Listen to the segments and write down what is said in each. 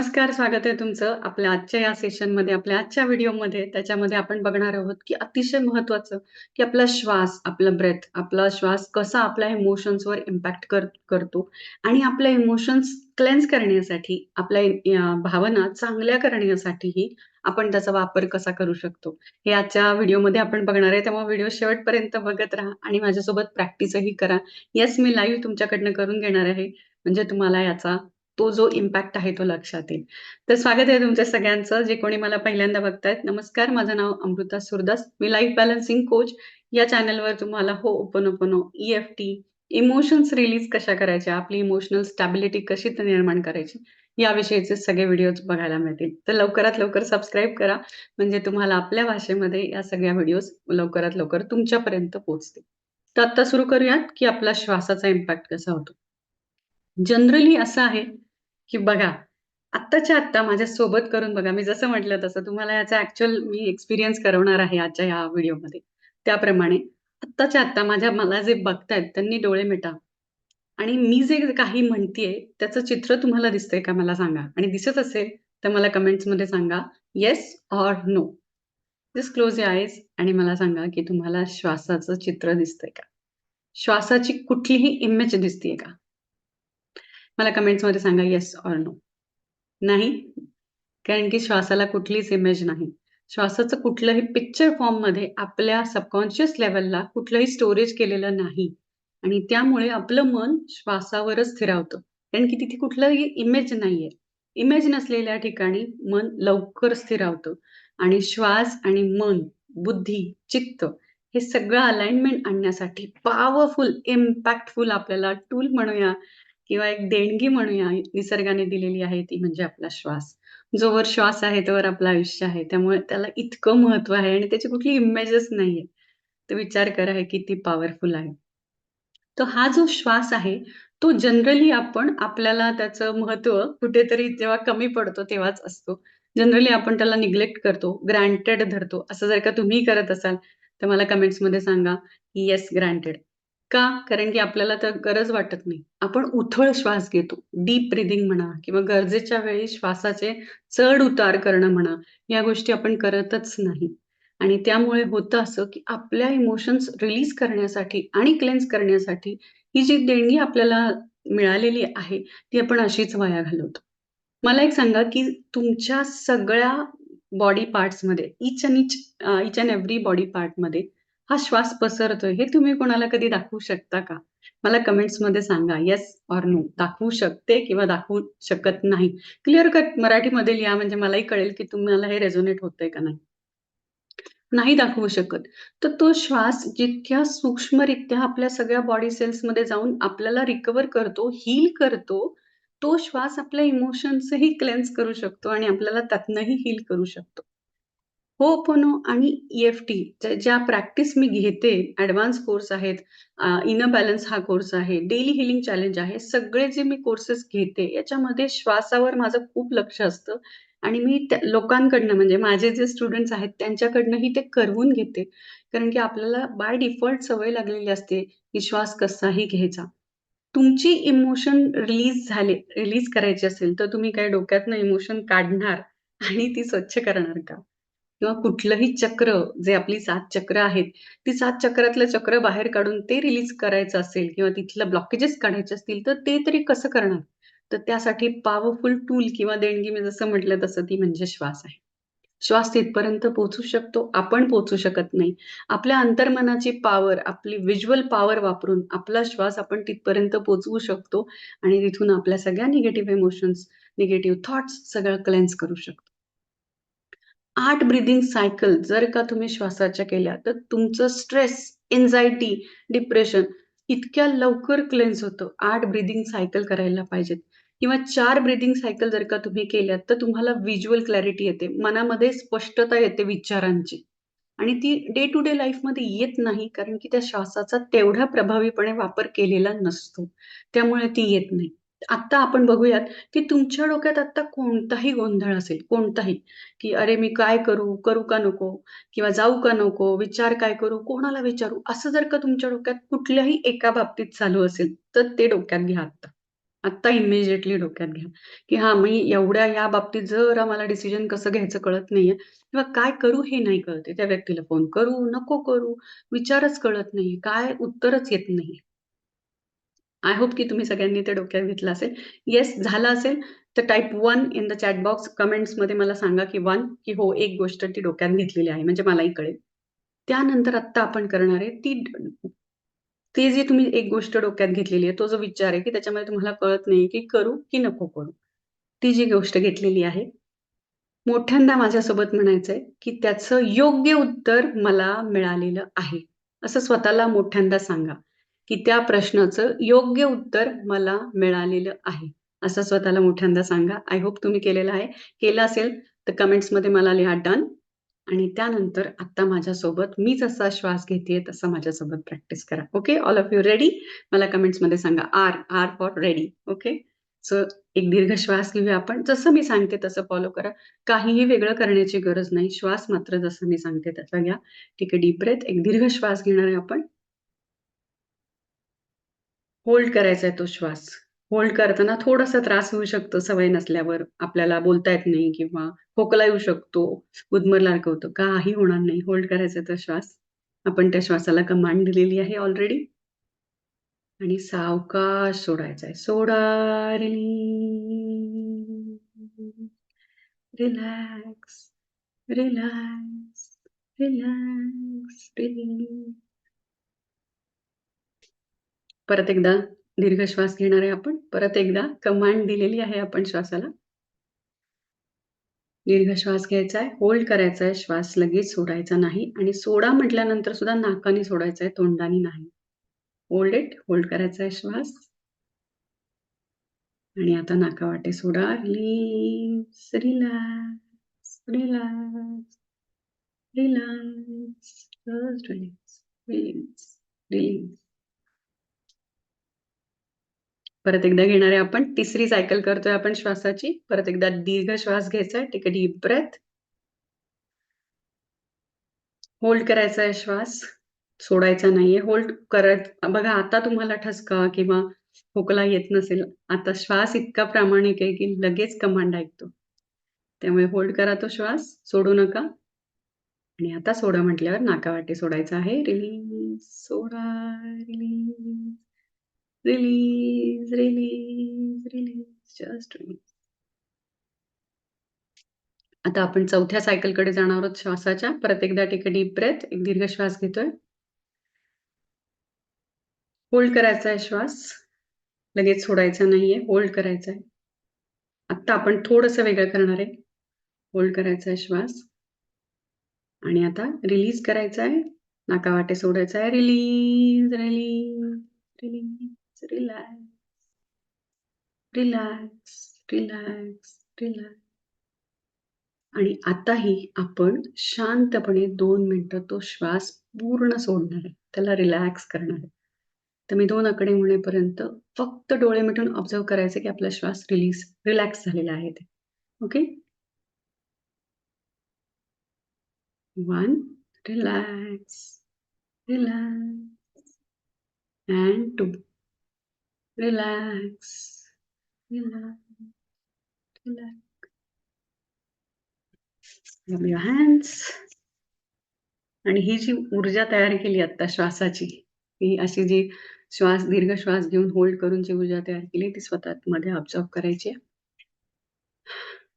नमस्कार, स्वागत आहे तुमचं आपल्या आजच्या या सेशनमध्ये, आपल्या आजच्या व्हिडिओमध्ये. त्याच्यामध्ये आपण बघणार आहोत, की अतिशय महत्त्वाचं, की आपला श्वास, आपला ब्रेथ, आपला श्वास कसा आपल्या इमोशन्सवर इम्पॅक्ट कर करतो आणि आपल्या इमोशन्स क्लेन्स करण्यासाठी, आपल्या भावना चांगल्या करण्यासाठीही आपण त्याचा वापर कसा करू शकतो, हे आजच्या व्हिडिओमध्ये आपण बघणार आहे. त्यामुळे व्हिडिओ शेवटपर्यंत बघत राहा आणि माझ्यासोबत प्रॅक्टिसही करा. येस, मी लाईव्ह तुमच्याकडनं करून घेणार आहे, म्हणजे तुम्हाला याचा तो जो इम्पॅक्ट आहे तो लक्षात येईल. तर स्वागत आहे तुमच्या सगळ्यांचं, जे कोणी मला पहिल्यांदा बघतायत. नमस्कार, माझं नाव अमृता सुरदास. मी लाईफ बॅलन्सिंग कोच. या चॅनलवर तुम्हाला हो ओपन होओपनोपनो, ई-एफ-टी, इमोशन्स रिलीज कशा करायच्या, आपली इमोशनल स्टॅबिलिटी कशी निर्माण करायची, याविषयीचे सगळे व्हिडिओज बघायला मिळतील. तर लवकरात लवकर सबस्क्राईब करा, म्हणजे तुम्हाला आपल्या भाषेमध्ये या सगळ्या व्हिडिओज लवकरात लवकर तुमच्यापर्यंत पोहोचतील. तर आता सुरू करूयात, की आपला श्वासाचा इम्पॅक्ट कसा होतो. जनरली असं आहे, की बघा, आत्ताच्या आत्ता माझ्या सोबत करून बघा. मी जसं म्हटलं तसं तुम्हाला याचा ऍक्च्युअल मी एक्सपिरियन्स करवणार आहे आजच्या या व्हिडिओमध्ये. त्याप्रमाणे आत्ताच्या आत्ता माझ्या मला जे बघतायत त्यांनी डोळे मिटा आणि मी जे काही म्हणतेय त्याचं चित्र तुम्हाला दिसतंय का मला सांगा आणि दिसत असेल तर मला कमेंट्समध्ये सांगा yes or no. Just close eyes आणि मला सांगा, की तुम्हाला श्वासाचं चित्र दिसतंय का? श्वासाची कुठलीही इमेज दिसतीये का? मला कमेंट्समध्ये सांगा येस ऑर नो. नाही? कारण की श्वासाला कुठलीच इमेज नाही. श्वासाचं कुठलंही पिक्चर फॉर्ममध्ये आपल्या सबकॉन्शियस लेवलला कुठलंही स्टोरेज केलेलं नाही आणि त्यामुळे आपलं मन श्वासावरच स्थिरावतं. कारण की तिथे कुठलंही इमेज नाहीये. इमेज नसलेल्या ठिकाणी मन लवकर स्थिरावतं आणि श्वास आणि मन, बुद्धी, चित्त हे सगळं अलाइनमेंट आणण्यासाठी पॉवरफुल, इम्पॅक्टफुल आपल्याला टूल म्हणूया किंवा एक देणगी म्हणूया निसर्गाने दिलेली आहे ती म्हणजे आपला श्वास. जोवर श्वास आहे तोवर आपलं आयुष्य आहे. त्यामुळे त्याला इतकं महत्त्व आहे आणि त्याची कुठली इमेजच नाहीये. तर विचार करा हे किती पॉवरफुल आहे. तर हा जो श्वास आहे, तो जनरली आपण आपल्याला त्याचं महत्त्व कुठेतरी जेव्हा कमी पडतो तेव्हाच असतो. जनरली आपण त्याला निग्लेक्ट करतो, ग्रँटेड धरतो. असं जर का तुम्ही करत असाल, तर मला कमेंट्समध्ये सांगा, येस ग्रँटेड. का? कारण की आपल्याला तर गरज वाटत नाही. आपण उथळ श्वास घेतो. डीप ब्रिदिंग म्हणा किंवा गरजेच्या वेळी श्वासाचे चढ-उतार करणं म्हणा, या गोष्टी आपण करतच नाही. आणि त्यामुळे होतं असं, की आपल्या इमोशन्स रिलीज करण्यासाठी आणि क्लेन्स करण्यासाठी ही जी देणगी आपल्याला मिळालेली आहे, ती आपण अशीच वाया घालवतो. मला एक सांगा, की तुमच्या सगळ्या body पार्ट्समध्ये each and each each and every body पार्टमध्ये हा श्वास पसरतोय हे तुम्ही कोणाला कधी दाखवू शकता का? मला कमेंट्समध्ये सांगा येस ऑर नो. दाखवू शकते किंवा दाखवू शकत नाही. क्लिअर कट मराठीमध्ये लिहा म्हणजे मलाही कळेल, की तुम्हाला हे रेझोनेट होतंय का नाही. नाही दाखवू शकत. तर तो श्वास जितक्या सूक्ष्मरित्या आपल्या सगळ्या बॉडी सेल्समध्ये जाऊन आपल्याला रिकवर करतो, हील करतो, तो श्वास आपल्या इमोशन्सही क्लेन्स करू शकतो आणि आपल्याला त्यातनंही हील करू शकतो. होओपनो आणि ई-एफ-टी ज्या प्रॅक्टिस मी घेते, ॲडव्हान्स कोर्स आहेत, इनर बॅलन्स हा कोर्स आहे, डेली हिलिंग चॅलेंज आहे. सगळे जे मी कोर्सेस घेते, याच्यामध्ये श्वासावर माझं खूप लक्ष असतं आणि मी लोकांकडनं म्हणजे माझे जे स्टुडंट्स आहेत त्यांच्याकडनंही ते करवून घेते. कारण की आपल्याला बाय डिफॉल्ट सवय लागलेली असते, की श्वास कसाही घ्यायचा. तुमची इमोशन रिलीज झाले रिलीज करायची असेल, तर तुम्ही काय डोक्यातनं इमोशन काढणार आणि ती स्वच्छ करणार का? किंवा कुठलंही चक्र जे आपली सात चक्र आहेत, ती सात चक्रातलं चक्र बाहेर काढून ते रिलीज करायचं असेल किंवा तिथलं ब्लॉकेजेस काढायचे असतील, तर ते तरी कसं करणार? तर त्यासाठी पॉवरफुल टूल किंवा देणगी मी जसं म्हटलं तसं ती म्हणजे श्वास आहे. श्वास तिथपर्यंत पोहोचू शकतो, आपण पोहोचू शकत नाही. आपल्या अंतर्मनाची पॉवर, आपली विज्युअल पॉवर वापरून आपला श्वास आपण तिथपर्यंत पोहोचवू शकतो आणि तिथून आपल्या सगळ्या निगेटिव्ह इमोशन्स, निगेटिव्ह थॉट्स सगळं क्लेन्स करू शकतो. आठ ब्रिदिंग सायकल जर का तुम्ही श्वासाच्या केल्या, तर तुमचं स्ट्रेस, एन्झायटी, डिप्रेशन इतक्या लवकर क्लेन्स होतं. आठ ब्रिदिंग सायकल करायला पाहिजेत किंवा चार ब्रिदिंग सायकल जर का तुम्ही केल्यात, तर तुम्हाला व्हिज्युअल क्लॅरिटी येते. मनामध्ये स्पष्टता येते विचारांची आणि ती डे टू डे लाईफमध्ये येत नाही, कारण की त्या श्वासाचा तेवढा प्रभावीपणे वापर केलेला नसतो. त्यामुळे ती येत नाही. आत्ता आपण बघूयात, की तुमच्या डोक्यात आत्ता कोणताही गोंधळ असेल, कोणताही, की "अरे, मी काय करू? करू का नको? किंवा जाऊ का नको? विचार काय करू? कोणाला विचारू?" असं जर का तुमच्या डोक्यात कुठल्याही एका बाबतीत चालू असेल, तर ते डोक्यात घ्या आत्ता. आत्ता इमिजिएटली डोक्यात घ्या, की हा मी एवढ्या या बाबतीत जरा मला डिसिजन कसं घ्यायचं कळत नाहीये किंवा काय करू हे नाही कळते त्या व्यक्तीला फोन करू, नको करू, विचारच कळत नाहीये, काय उत्तरच येत नाहीये. आय होप की तुम्ही सगळ्यांनी ते डोक्यात घेतलं असेल. येस झालं असेल तर type one in the chat box कमेंट्समध्ये मला सांगा की वन की हो, एक गोष्ट ती डोक्यात घेतलेली आहे म्हणजे मलाही कळेल. त्यानंतर आत्ता आपण करणार आहे ती ते जे तुम्ही एक गोष्ट डोक्यात घेतलेली आहे, तो जो विचार आहे की त्याच्यामध्ये तुम्हाला कळत नाही की करू की नको करू? ती जी गोष्ट घेतलेली आहे, मोठ्यांदा माझ्यासोबत म्हणायचंय की त्याचं योग्य उत्तर मला मिळालेलं आहे. असं स्वतःला मोठ्यांदा सांगा, की त्या प्रश्नाचं योग्य उत्तर मला मिळालेलं आहे. असं स्वतःला मोठ्यांदा सांगा. आय होप तुम्ही केलेलं आहे. केलं असेल तर कमेंट्समध्ये मला लिहा डन आणि त्यानंतर आता माझ्यासोबत मी जसा श्वास घेतेय तसा माझ्यासोबत प्रॅक्टिस करा. Okay. All of you ready? मला कमेंट्समध्ये सांगा R, R for ready. Okay. So एक दीर्घ श्वास घेऊया आपण. जसं मी सांगते तसं फॉलो करा. काहीही वेगळं करण्याची गरज नाही. श्वास मात्र जसं मी सांगते तसा घ्या. ठीक आहे. Deep breath. एक दीर्घ श्वास घेणार आहे आपण. होल्ड करायचा आहे तो श्वास. होल्ड करताना थोडासा त्रास होऊ शकतो सवय नसल्यावर. आपल्याला बोलता येत नाही किंवा खोकला येऊ शकतो, गुदमरल्यासारखं होतं. काही होणार नाही. होल्ड करायचा तो श्वास. आपण त्या श्वासाला कमांड दिलेली आहे ऑलरेडी. आणि सावकाश सोडायचा आहे. सोडा, रिलीज. रिलॅक्स, रिलॅक्स, रिलॅक्स, परत एकदा दीर्घ श्वास घेणार आहे आपण. परत एकदा कमांड दिलेली आहे आपण श्वासाला. दीर्घ श्वास घ्यायचा आहे, होल्ड करायचा आहे, श्वास लगेच सोडायचा नाही आणि सोडा म्हटल्यानंतर सुद्धा नाकाने सोडायचा आहे, तोंडाने नाही. Hold it. होल्ड करायचा आहे श्वास. आणि आता नाका वाटे सोडा. Release, relax, relax, relax, just relax, release, release. परत एकदा घेणारे आपण. तिसरी सायकल करतोय आपण श्वासाची. परत एकदा दीर्घ श्वास घ्यायचा take a deep breath. Hold करायचा आहे श्वास. सोडायचा नाहीये. होल्ड करत बघा आता तुम्हाला ठसका किंवा खोकला येत नसेल. आता श्वास इतका प्रामाणिक आहे की लगेच कमांड ऐकतो. त्यामुळे होल्ड करा तो श्वास. सोडू नका. आणि आता सोडा म्हटल्यावर नाका वाटे सोडायचं आहे. रिलीज, सोडा, release. Release, release, release. just release. आता आपण चौथ्या सायकलकडे जाणार आहोत श्वासाच्या. परत एकदा टेक डीप ब्रेथ. एक दीर्घ श्वास घेतोय. होल्ड करायचा आहे श्वास. लगेच सोडायचा नाहीये. होल्ड करायचा आहे. आत्ता आपण थोडस वेगळं करणार आहे. होल्ड करायचा आहे श्वास. आणि आता रिलीज करायचा आहे. नाका वाटे सोडायचा आहे. Release, release, release, relax. Relax, relax, relax. आणि आताही आपण शांतपणे दोन मिनिटं तो श्वास पूर्ण सोडणार आहे. त्याला रिलॅक्स करणार आहे. तर मी दोन आकडे होण्यापर्यंत फक्त डोळे मिटून ऑब्झर्व्ह करायचं की आपला श्वास रिलीज रिलॅक्स झालेला आहे ते. Okay. One relax, relax. And two relax, Relax. Relax. Rub your आणि ही जी ऊर्जा तयार केली आता श्वासाची, ही अशी जी श्वास दीर्घ श्वास घेऊन होल्ड करून जी ऊर्जा तयार केली ती स्वतः मध्ये ऑब्झर्व्ह करायची आहे.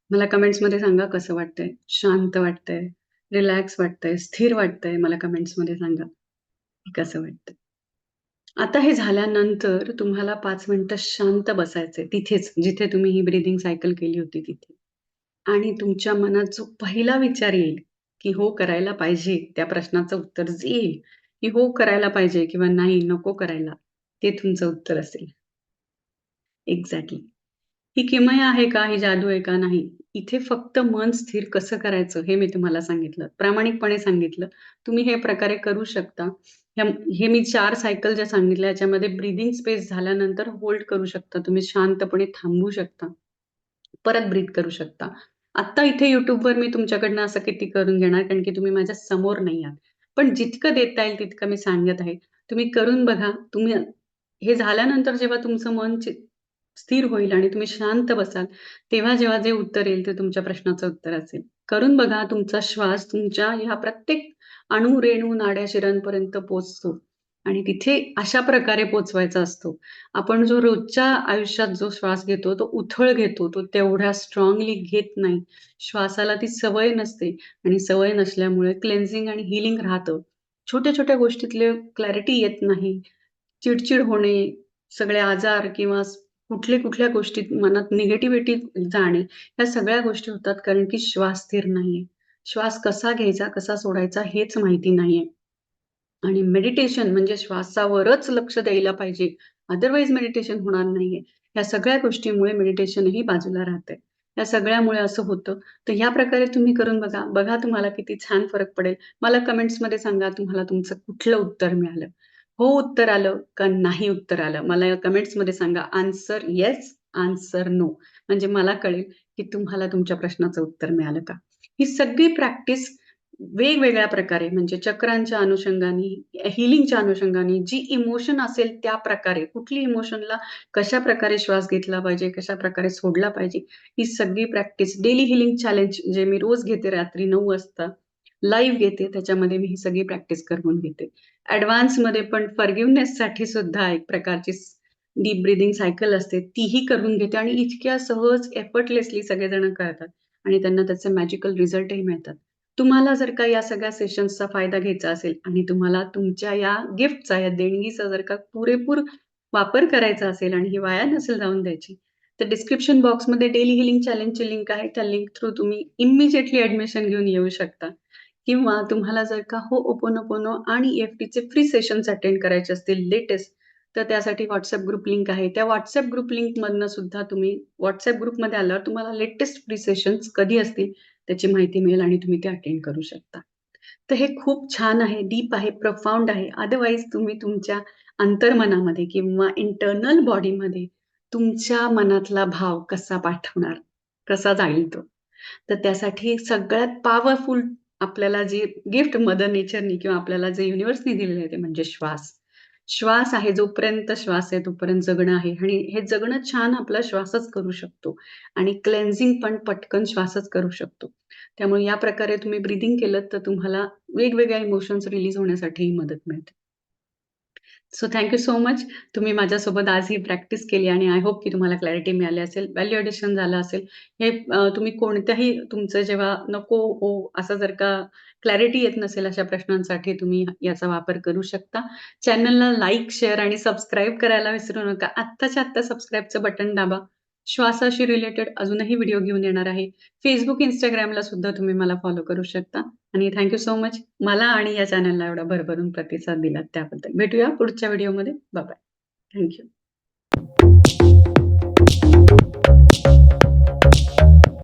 मला कमेंट्समध्ये सांगा कसं वाटतंय? शांत वाटतंय, रिलॅक्स वाटतंय, स्थिर वाटतंय? मला कमेंट्समध्ये सांगा. कसं वाटतंय? आता हे झाल्यानंतर तुम्हाला पाच मिनिटं शांत बसायचंय तिथेच, जिथे तुम्ही ही ब्रिदिंग सायकल केली होती तिथे. आणि तुमच्या मनात जो पहिला विचार येईल, की हो करायला पाहिजे, त्या प्रश्नाचं उत्तर जे येईल, की हो करायला पाहिजे किंवा नाही नको करायला, ते तुमचं उत्तर असेल. एक्झॅक्टली. ही किमया आहे का? ही जादू आहे का? नाही. इथे फक्त मन स्थिर कसं करायचं हे मी तुम्हाला सांगितलं. प्रामाणिकपणे सांगितलं. तुम्ही हे प्रकारे करू शकता. हे मी चार सायकल ज्या सांगितल्या याच्यामध्ये ब्रीदिंग स्पेस झाल्यानंतर होल्ड करू शकता. तुम्ही शांतपणे थांबू शकता. परत ब्रीथ करू शकता. आत्ता इथे युट्यूबवर मी तुमच्याकडनं असं किती करून घेणार कारण की तुम्ही माझ्यासमोर नाही आहात. पण जितकं देता येईल तितकं मी सांगत आहे. तुम्ही करून बघा. तुम्ही हे झाल्यानंतर जेव्हा तुमचं मन स्थिर होईल आणि तुम्ही शांत बसाल, तेव्हा जेव्हा जे उत्तर येईल ते तुमच्या प्रश्नाचं उत्तर असेल. करून बघा तुमचा श्वास तुमच्या ह्या प्रत्येक अणू, रेणू, नाड्या, शिरांपर्यंत पोचतो आणि तिथे अशा प्रकारे पोचवायचा असतो. आपण जो रोजच्या आयुष्यात जो श्वास घेतो, तो उथळ घेतो. तो तेवढ्या स्ट्रॉंगली घेत नाही. श्वासाला ती सवय नसते आणि सवय नसल्यामुळे क्लेन्झिंग आणि हीलिंग राहतं. छोट्या-छोट्या गोष्टीतले क्लॅरिटी येत नाही. चिडचिड होणे, सगळे आजार किंवा कुठल्या-कुठल्या गोष्टी मनात निगेटिव्हिटी जाणे, ह्या सगळ्या गोष्टी होतात कारण की श्वास स्थिर नाहीये. श्वास कसा घ्यायचा, कसा सोडायचा हेच माहिती नाहीये. आणि मेडिटेशन म्हणजे श्वासावरच लक्ष द्यायला पाहिजे. अदरवाईज मेडिटेशन होणार नाहीये. या सगळ्या गोष्टीमुळे मेडिटेशनही बाजूला राहते या सगळ्यामुळे असं होतं. तर ह्या प्रकारे तुम्ही करून बघा. बघा तुम्हाला किती छान फरक पडेल. मला कमेंट्समध्ये सांगा तुम्हाला तुमचं कुठलं उत्तर मिळालं. हो उत्तर आलं का नाही उत्तर आलं? मला कमेंट्समध्ये सांगा. Answer yes, answer no. म्हणजे मला कळेल की तुम्हाला तुमच्या प्रश्नाचं उत्तर मिळालं का? ही सगळी प्रॅक्टिस वेगवेगळ्या प्रकारे म्हणजे चक्रांच्या अनुषंगाने, हीलिंगच्या अनुषंगाने, जी इमोशन असेल त्या प्रकारे, कुठली इमोशनला कशा प्रकारे श्वास घेतला पाहिजे, कशाप्रकारे सोडला पाहिजे, ही सगळी प्रॅक्टिस डेली हिलिंग चॅलेंज जे मी रोज घेते रात्री नऊ वाजता, लाईव्ह घेते. त्याच्यामध्ये मी ही सगळी प्रॅक्टिस करून घेते. ॲडव्हान्समध्ये पण फॉरगिव्हनेससाठी सुद्धा एक प्रकारची डीप ब्रिदिंग सायकल असते, तीही करून घेते आणि इतक्या सहज एफर्टलेसली सगळेजण करतात आणि त्यांना त्याचे मॅजिकल रिझल्टही मिळतात. तुम्हाला जर का या सगळ्या सेशन्सचा फायदा घ्यायचा असेल आणि तुम्हाला तुमच्या या गिफ्टचा, या देणगीचा जर का पुरेपूर वापर करायचा असेल आणि ही वाया नसेल जाऊन द्यायची, तर डिस्क्रिप्शन बॉक्समध्ये डेली हिलिंग चॅलेंजची लिंक आहे. त्या लिंक थ्रू तुम्ही इमिडिएटली ऍडमिशन घेऊन येऊ शकता किंवा तुम्हाला जर का हो ओपोनोपोनो आणि एफ टीचे फ्री सेशन्स अटेंड करायचे असतील लेटेस्ट, तर त्यासाठी व्हॉट्सअप ग्रुप लिंक आहे. त्या व्हॉट्सअप ग्रुप लिंकमधनं सुद्धा तुम्ही व्हॉट्सअप ग्रुपमध्ये आल्यावर तुम्हाला लेटेस्ट फ्री सेशन्स कधी असतील त्याची माहिती मिळेल आणि तुम्ही ते अटेंड करू शकता. तर हे खूप छान आहे, डीप आहे, प्रफाउंड आहे. अदरवाईज तुम्ही तुमच्या अंतर्मनामध्ये किंवा इंटरनल बॉडीमध्ये तुमच्या मनातला भाव कसा पाठवणार, कसा जाईल तो. तर त्यासाठी सगळ्यात पॉवरफुल आपल्याला जे गिफ्ट मदर नेचरनी किंवा आपल्याला जे युनिव्हर्सनी दिलेलं आहे ते म्हणजे श्वास. श्वास आहे, जोपर्यंत श्वास आहे तोपर्यंत जगणं आहे आणि हे जगणं छान आपला श्वासच करू शकतो आणि क्लेन्झिंग पण पटकन श्वासच करू शकतो. त्यामुळे या प्रकारे तुम्ही ब्रीथिंग केलं तर तुम्हाला वेगवेगळ्या इमोशन्स रिलीज होण्यासाठीही मदत मिळते. So thank so much. तुम्ही माझ्यासोबत आज ही प्रॅक्टिस केली आणि आय होप की तुम्हाला क्लॅरिटी मिळाली असेल, व्हॅल्यू एडिशन झालं असेल. हे तुम्ही कोणत्याही तुमचं जेव्हा नको हो ओ असं जर का क्लॅरिटी येत नसेल अशा प्रश्नांसाठी तुम्ही याचा वापर करू शकता. चॅनलला लाईक, शेअर आणि सबस्क्राईब करायला विसरू नका. आत्ताच्या आत्ता सबस्क्राईबचं बटन दाबा. श्वासाशी रिलेटेड अजूनही व्हिडिओ घेऊन येणार आहे. फेसबुक इंस्टाग्रामला सुद्धा तुम्ही मला फॉलो करू शकता आणि थँक्यू सो मच. मला आणि या चॅनलला एवढा भरभरून प्रतिसाद दिलात त्याबद्दल. भेटूया पुढच्या व्हिडिओमध्ये. Bye bye. थँक